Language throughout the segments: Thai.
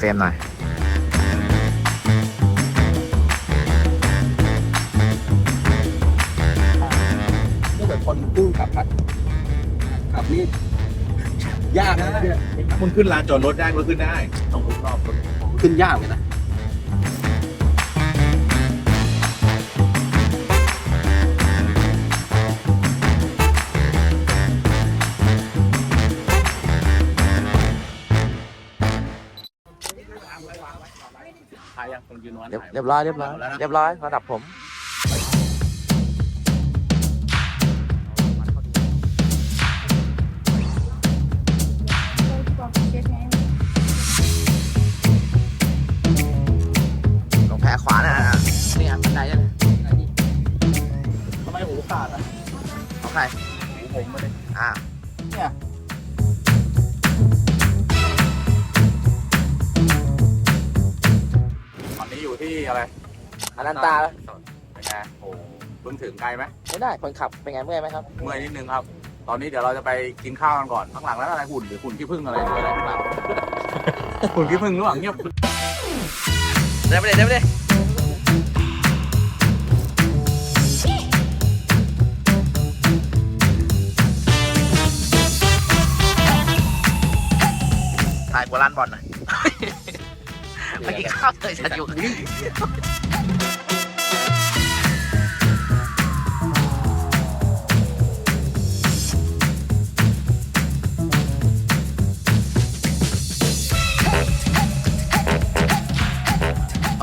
เฟรมหน่อย ถ้าเกิดคนกู้ขับขับขับนี่ยากนะเนี่ยมึงขึ้นลานจอดรถได้ก็ขึ้นได้ ต้องรอบรถขึ้นยากเลยนะ ถ่ายยังคนยืนวันเรียบเรียบร้อยเรียบร้อยเรียบร้อยระดับผมลงแพขวาน่ะนะนี่อะบันไดยังทำไมหูขาดอะของใครหูผมมาเลยอ่าตอนนี้อยู่ ที่อะไรอนันตาเป็นไงโอ้เพิ่งถึงไกลไหมไม่ได้คนขับเป็นไงเมื่อยไหมครับเมื่อยนิดนึงครับ ตอนนี้เดี๋ยวเราจะไปกินข้าวกันก่อนข้างหลังแล้วอะไรหุ่นหรือหุ่นขี้ผึ้งอะไรหรืออะไรข้างหลังหุ่นขี้ผึ้งระหว่างเงียบเดี๋ยวไปเลยเดี๋ยวไปเลยถ่ายโบราณบอลหน่อย เมื่อกี้ข้าวเลยฉันอยู่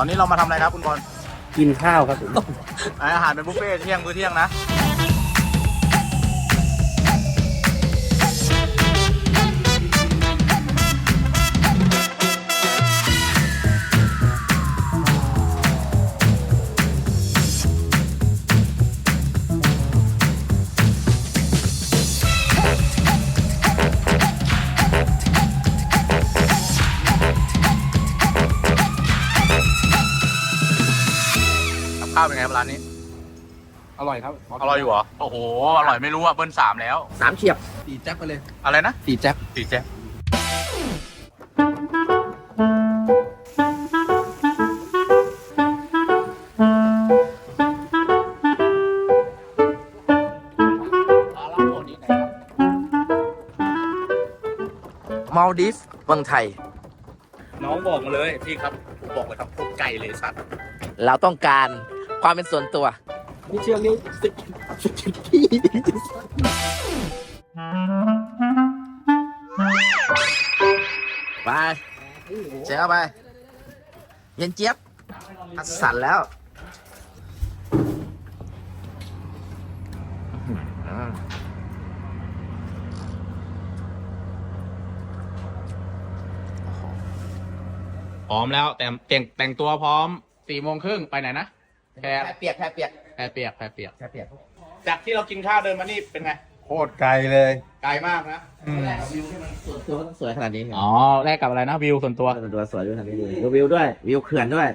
ตอนนี้เรามาทำอะไรครับคุณกรณ์กินข้าวครับอาหารเป็นบุฟเฟ่ต์เที่ยงมื้อเที่ยงนะ อร่อยครับอร่อยอยู่เหรอ โอ้โห อร่อยไม่รู้อะเบิ้ลสามแล้ว สามเฉียบตีแจ๊บไปเลย อะไรนะตีแจ๊บสี่แจ๊บมาลดิฟเมืองไทย น้องบอกมาเลยพี่ครับผมบอกเลยครับโคตรไก่เลยสัตว์ เราต้องการความเป็นส่วนตัว นี่เชือกนี่สกินสกินพี่ไปเจ้าไป เย็นเจี๊ยบอัดสั่นแล้วพร้อมแล้วแต่งแต่งแต่งตัวพร้อมสี่โมงครึ่งไปไหนนะ แพรแพ้เปียกแพ้เปียกแพรเปียกแพรเปียกแพ้เปียกจากที่เรากินข้าวเดินมานี่เป็นไง โคตรไกลเลย ไกลมากนะวิวที่มันส่วนตัวต้องสวยขนาดนี้ อ๋อ แลกกับอะไรนะวิวส่วนตัวส่วนตัวสวยด้วยขนาดนี้เลยดูวิวด้วย วิวเขื่อนด้วย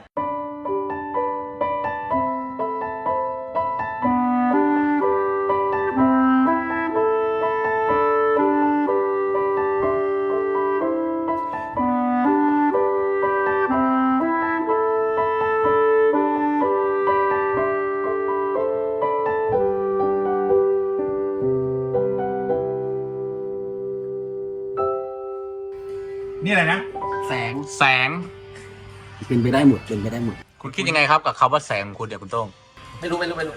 นี่อะไรนะ แสงแสง เป็นไปได้หมดเป็นไปได้หมด คุณคิดยังไงครับกับคำว่าแสงของคุณเดี๋ยวคุณโต้งไม่รู้ไม่รู้ไม่รู้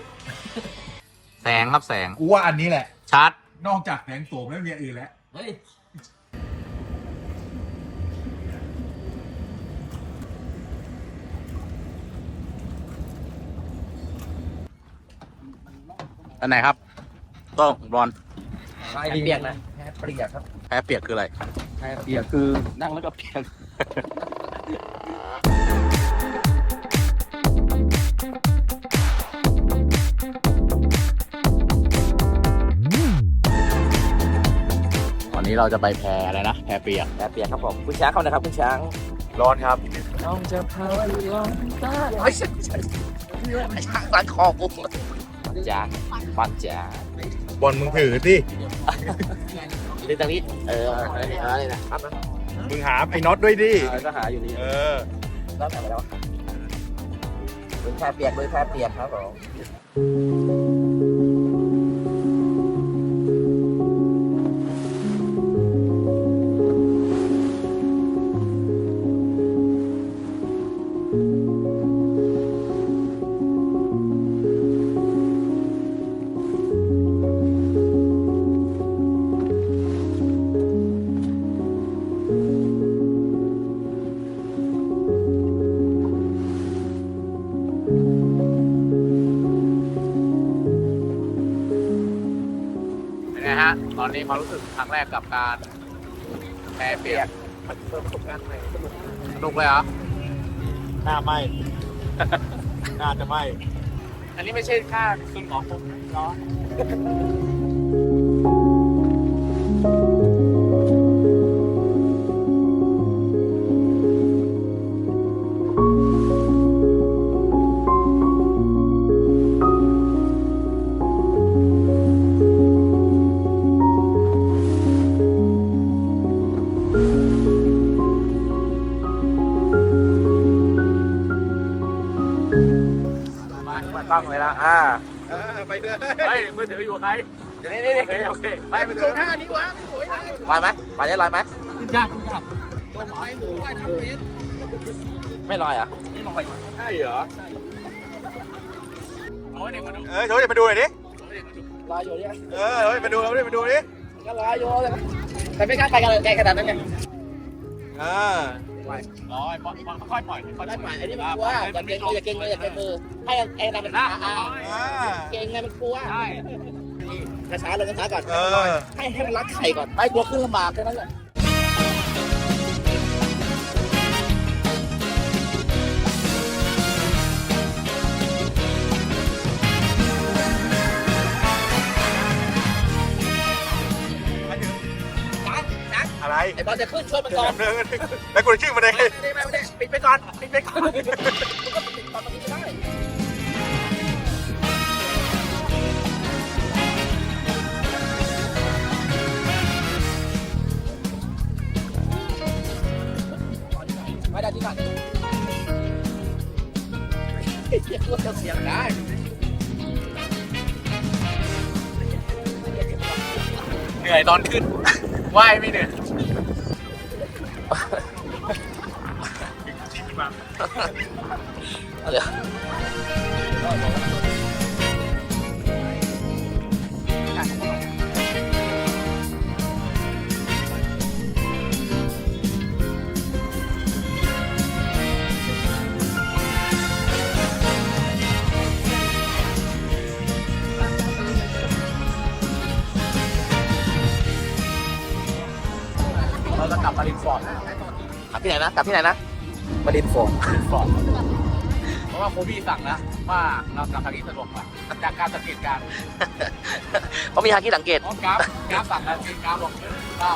แสงครับแสง กูว่าอันนี้แหละ ชัด นอกจากแสงโสมแล้วมีอย่างอื่นแล้ว เฮ้ยอันไหนครับ โต้งบอลแพ้เปียกนะแพ้เปียกครับ แพ้เปียกคืออะไร แค่เปียกคือนั่งแล้วก็เปียกวันนี้เราจะไปแพรอะไรนะแพรเปียกแพ้เปียกครับผมคุณช้างเข้านะครับคุณช้างร้อนครับน้องจะพาลองตาไม่ใช่ไม่ใช่ไม่ใช่ร้านคอกูจ้าฟันจ้าบอลมึงถือ สิลิตาลิเอออะไรนะอะไรนะครับมึงหาไอ้น็อตด้วยดิ ก็หาอยู่นี่เออรอบไหนไปแล้วเป็นแค่เปียกด้วยแค่เปียกครับผม นนี้ความรู้สึกครั้งแรกกับการแพ้เปียกเพิ่มประสบการณ์ใหม่สนุกสนุกเลยเหรอ หน้าไหม น่าจะไหม อันนี้ไม่ใช่ค่าคืนของผมเนาะ มามาต้องเลยละอ่าไปเด้อเฮ้ยมือถืออยู่กับใครเดี๋ยวนี้นี่โอเคโอเคไปไปดูท่านี้วะลอยไหมลอยได้ลอยไหมยากยากตัวหมายหมูว่ายน้ำเป็นไม่ลอยอะใช่เหรอโอ้ยเด็กมาดูเออโชว์จะมาดูหน่อยดิลอยอยู่เนี่ยเออเฮ้ยมาดูเราดิมาดูดิก็ลอยอยู่เลยแต่ไม่กล้าไปกันเลยไกลขนาดนั้นไงอ่า ร้อยปล่อยค่อยปล่อยค่อยได้ป่อยอันนี้มันกลัวอย่าเก่งอย่าเก่งเลยอย่าเก่งมือให้ไอ้นั่นมันอ่าอ่าเก่งไงมันกลัวใช่กระช้าลงกระช้าก่อนให้ให้มันรักไข่ก่อนไม่กลัวขึ้นลำบากแค่นั้นแหละ ไรไอ้บอลจะขึ้นช่วยมันก่อนแล้วกูจะชื่อมันได้ไงไม่ไม่ไม่ปิดไปก่อนปิดไปก่อนมันก็ปิดตอนนี้ก็ได้ไม่ได้ที่ไหนเสียงก็เสียงได้เหนื่อยตอนขึ้นว่ายไม่เหนื่อย เดี๋ยวเราจะกลับมารินฟอร์ดกลับที่ไหนนะ กลับที่ไหนนะ มารินฟอร์ดฟอร์ดเพราะว่าโคบี้สั่งนะว่าเรากลับทางนี้สะดวกกว่าจากการสังเกตการณ์เพราะมีฮากิสังเกตเพราะกราฟกราฟสั่งแล้วจริงกราฟบอกเก้า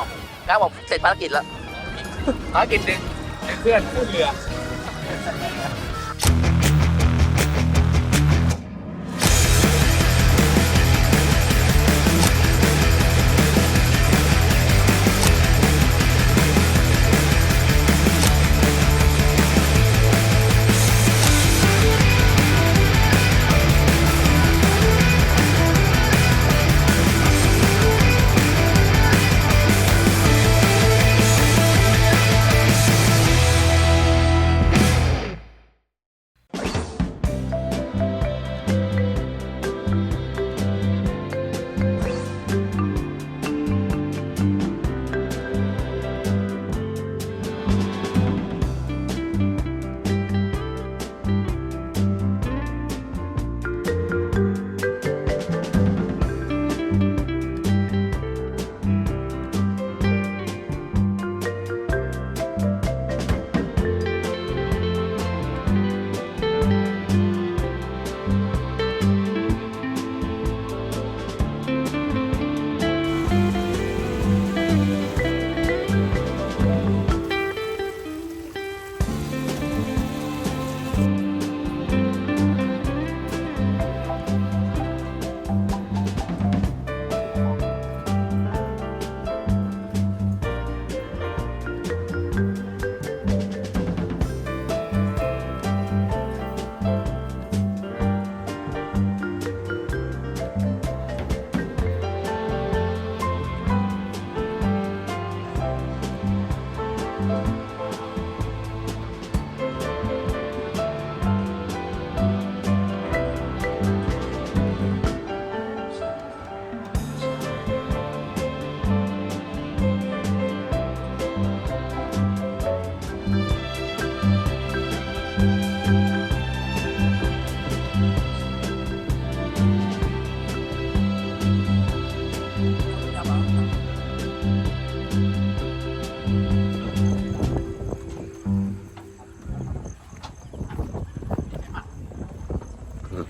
ก้าวบอกเสร็จภารกิจแล้วภารกิจหนึ่งเพื่อนขึ้นเรือ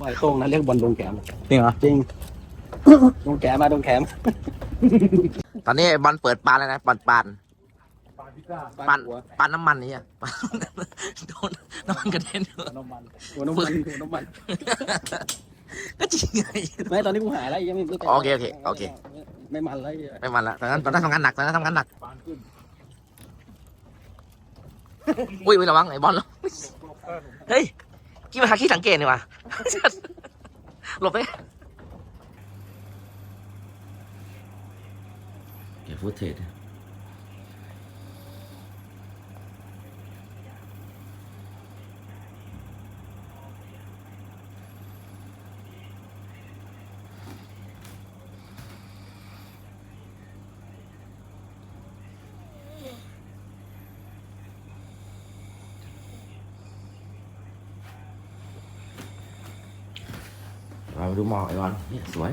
ปล่อยโต้งนะเรียกบอลดงแขมจริงเหรอ จริงดงแขมมาดงแขมตอนนี้บอลเปิดปานแล้วนะปานปานปัปานนหัวปานน้ำมันนี่อะปานโดนน้ำมันกระเด็นน้ำมันหัวน้ำมันหัวน้ำมัน ก็จริงไงไม่ตอนนี้กูหายแล้วยังไม่รู้แต่โอเคโอเคโอเค ไม่มันแล้วไม่มันละตอนนั้นตอนนั้นทำงานหนักตอนนั้นทำงานหนักอุ้ยอุ้ยระวังไอ้บอลแล้วเฮ้ยกี่มาหาขี้สังเกตนี่วะ หลบไปเก็บฟุตเทจ ดูหมอกไอ้บอลเนี่ยสวย